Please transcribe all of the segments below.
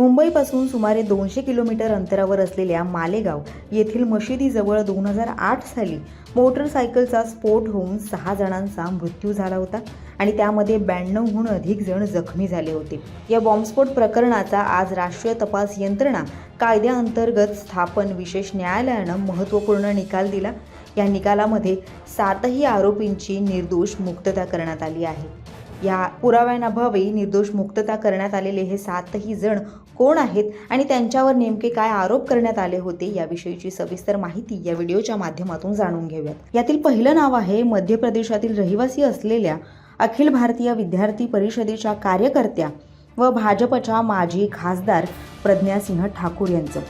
मुंबईपासून सुमारे दोनशे किलोमीटर अंतरावर असलेल्या मालेगाव येथील मशिदीजवळ दोन हजार आठ साली मोटरसायकलचा स्फोट होऊन सहा जणांचा मृत्यू झाला होता आणि त्यामध्ये ब्याण्णवहून अधिक जण जखमी झाले होते. या बॉम्बस्फोट प्रकरणाचा आज राष्ट्रीय तपास यंत्रणा कायद्याअंतर्गत स्थापन विशेष न्यायालयानं महत्त्वपूर्ण निकाल दिला. या निकालामध्ये सातही आरोपींची निर्दोष मुक्तता करण्यात आली आहे. या पुराव्यांअभावी निर्दोष मुक्तता करण्यात आलेले हे सातही जण कोण आहेत आणि त्यांच्यावर नेमके काय आरोप करण्यात आले होते याविषयीची सविस्तर माहिती या व्हिडिओच्या माध्यमातून जाणून घेऊयात. यातील पहिलं नाव आहे मध्य प्रदेशातील रहिवासी असलेल्या अखिल भारतीय विद्यार्थी परिषदेच्या कार्यकर्त्या व भाजपच्या माजी खासदार प्रज्ञासिंह ठाकूर यांचं.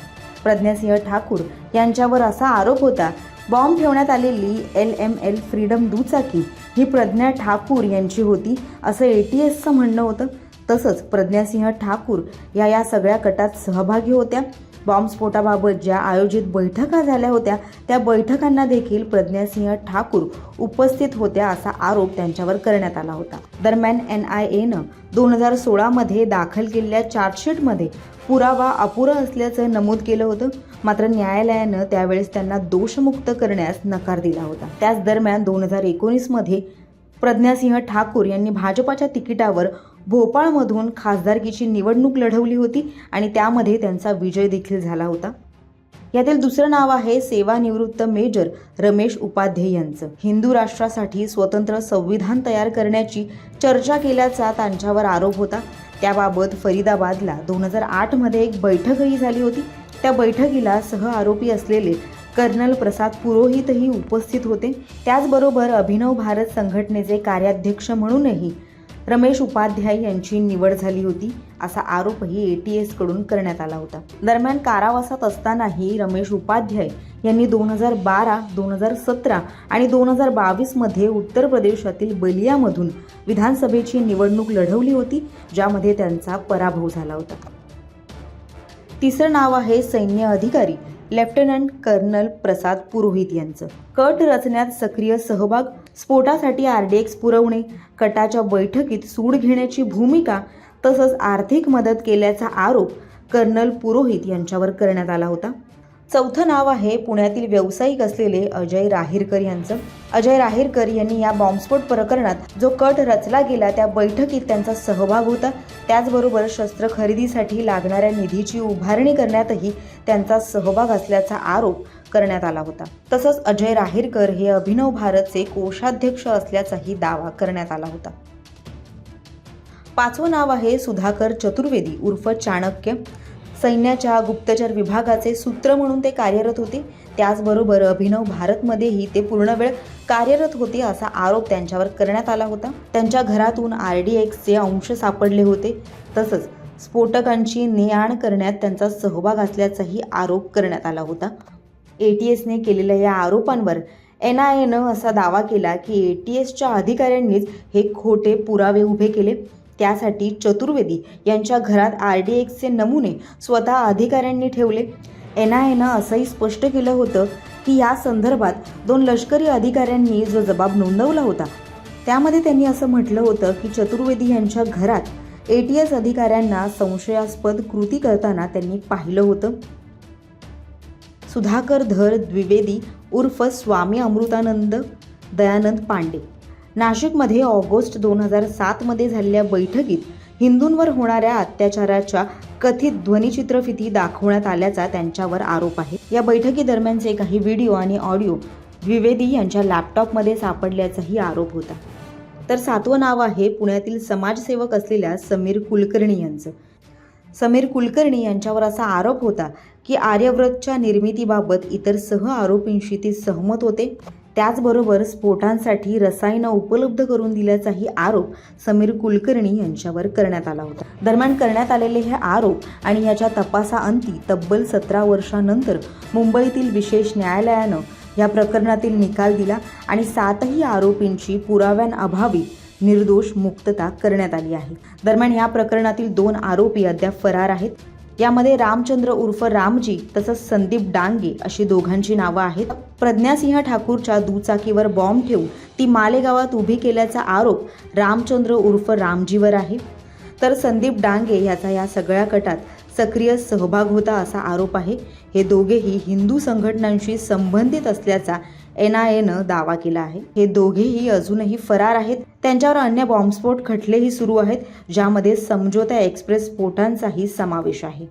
प्रज्ञासिंह ठाकूर यांच्यावर असा आरोप होता. बॉम्ब ठेवण्यात आलेली एल एम एल फ्रीडम दुचाकी ही प्रज्ञा ठाकूर यांची होती असं ए टी एसचं म्हणणं होतं. तसंच प्रज्ञासिंह ठाकूर या या सगळ्या गटात सहभागी होत्या. बॉम्बस्फोटाबाबत ज्या आयोजित बैठका झाल्या होत्या त्या बैठकांना देखील प्रज्ञासिंह ठाकूर उपस्थित होत्या असा आरोप त्यांच्यावर करण्यात आला होता. दरम्यान एन आय एनं दोन हजार सोळामध्ये दाखल केलेल्या चार्जशीटमध्ये पुरावा अपुरा असल्याचं नमूद केलं होतं. मात्र न्यायालयानं त्यावेळेस त्यांना दोषमुक्त करण्यास नकार दिला होता. त्याच दरम्यान दोन हजार एकोणीसमध्ये प्रज्ञासिंह ठाकूर यांनी भाजपाच्या तिकिटावर भोपाळमधून खासदारकीची निवडणूक लढवली होती आणि त्यामध्ये त्यांचा विजय देखील झाला होता. यातील दुसरं नाव आहे सेवानिवृत्त मेजर रमेश उपाध्ये यांचं. हिंदू राष्ट्रासाठी स्वतंत्र संविधान तयार करण्याची चर्चा केल्याचा त्यांच्यावर आरोप होता. त्याबाबत फरीदाबादला दोन हजार आठमध्ये एक बैठकही झाली होती. त्या बैठकीला सह आरोपी असलेले कर्नल प्रसाद पुरोहितही उपस्थित होते. त्याचबरोबर अभिनव भारत संघटनेचे कार्याध्यक्ष म्हणूनही रमेश उपाध्याय यांची निवड झाली होती असा आरोपही ए टी एसकडून करण्यात आला होता. दरम्यान कारावासात असतानाही रमेश उपाध्याय यांनी दोन हजार बारा दोन हजार सतरा आणि दोन हजार बावीसमध्ये उत्तर प्रदेशातील बलियामधून विधानसभेची निवडणूक लढवली होती ज्यामध्ये त्यांचा पराभव झाला होता. तिसरं नाव आहे सैन्य अधिकारी लेफ्टनंट कर्नल प्रसाद पुरोहित यांचं. कट रचण्यात सक्रिय सहभाग स्फोटासाठी आर डी एक्स पुरवणे कटाच्या बैठकीत सूड घेण्याची भूमिका तसंच आर्थिक मदत केल्याचा आरोप कर्नल पुरोहित यांच्यावर करण्यात आला होता. चौथं नाव आहे पुण्यातील व्यावसायिक असलेले अजय राहीरकर यांचं. अजय राहीरकर यांनी या बॉम्बस्फोट प्रकरणात जो कट रचला गेला त्या बैठकीत त्यांचा सहभाग होता. त्याचबरोबर शस्त्र खरेदीसाठी लागणाऱ्या निधीची उभारणी करण्यातही त्यांचा सहभाग असल्याचा आरोप करण्यात आला होता. तसंच अजय राहीरकर हे अभिनव भारतचे कोषाध्यक्ष असल्याचाही दावा करण्यात आला होता. पाचवं नाव आहे सुधाकर चतुर्वेदी उर्फ चाणक्य. सैन्याच्या गुप्तचर विभागाचे सूत्र म्हणून ते कार्यरत होते. त्याचबरोबर अभिनव भारतमध्येही ते पूर्ण वेळ कार्यरत होते असा आरोप त्यांच्यावर करण्यात आला होता. त्यांच्या घरातून आर डी एक्सचे अंश सापडले होते. तसंच स्फोटकांची ने आण करण्यात त्यांचा सहभाग असल्याचाही आरोप करण्यात आला होता. ए टी एसने केलेल्या या आरोपांवर एन आय एनं असा दावा केला की ए टी एसच्या अधिकाऱ्यांनीच हे खोटे पुरावे उभे केले. त्यासाठी चतुर्वेदी यांच्या घरात आर डी एक्सचे नमुने स्वतः अधिकाऱ्यांनी ठेवले. एन आय एनं असंही स्पष्ट केलं होतं की या संदर्भात दोन लष्करी अधिकाऱ्यांनी जो जबाब नोंदवला होता त्यामध्ये त्यांनी असं म्हटलं होतं की चतुर्वेदी यांच्या घरात ए टी एस अधिकाऱ्यांना संशयास्पद कृती करताना त्यांनी पाहिलं होतं. सुधाकर धर द्विवेदी उर्फ स्वामी अमृतानंद दयानंद पांडे. नाशिकमध्ये ऑगस्ट दोन हजार सातमध्ये झालेल्या बैठकीत हिंदूंवर होणाऱ्या अत्याचाराच्या कथित ध्वनिचित्रफिती दाखवण्यात आल्याचा त्यांच्यावर आरोप आहे. या बैठकीदरम्यानचे काही व्हिडिओ आणि ऑडिओ द्विवेदी यांच्या लॅपटॉपमध्ये सापडल्याचाही आरोप होता. तर सातवं नाव आहे पुण्यातील समाजसेवक असलेल्या समीर कुलकर्णी यांचं. समीर कुलकर्णी यांच्यावर असा आरोप होता की आर्यव्रतच्या निर्मितीबाबत इतर सह आरोपींशी ते सहमत होते. त्याचबरोबर स्फोटांसाठी रसायनं उपलब्ध करून दिल्याचाही आरोप समीर कुलकर्णी यांच्यावर करण्यात आला होता. दरम्यान करण्यात आलेले हे आरोप आणि याच्या तपासाअंती तब्बल सतरा वर्षानंतर मुंबईतील विशेष न्यायालयानं या प्रकरणातील निकाल दिला आणि सातही आरोपींची पुराव्यांअभावी निर्दोष मुक्तता करण्यात आली आहे. दरम्यान या प्रकरणातील दोन आरोपी अद्याप फरार आहेत. यामध्ये रामचंद्र उर्फ रामजी तसंच संदीप डांगे अशी दोघांची नावं आहेत. प्रज्ञासिंह ठाकूरच्या दुचाकीवर बॉम्ब ठेवून ती मालेगावात उभी केल्याचा आरोप रामचंद्र उर्फ रामजीवर आहे. तर संदीप डांगे याचा या सगळ्या कटात सक्रिय सहभाग होता असा आरोप आहे. हे दोघेही हिंदू संघटनांशी संबंधित असल्याचा एन आय एनं दावा केला आहे. हे दोघेही अजूनही फरार आहेत. त्यांच्यावर अन्य बॉम्बस्फोट खटलेही सुरू आहेत ज्यामध्ये समझोता एक्सप्रेस स्फोटांचाही समावेश आहे.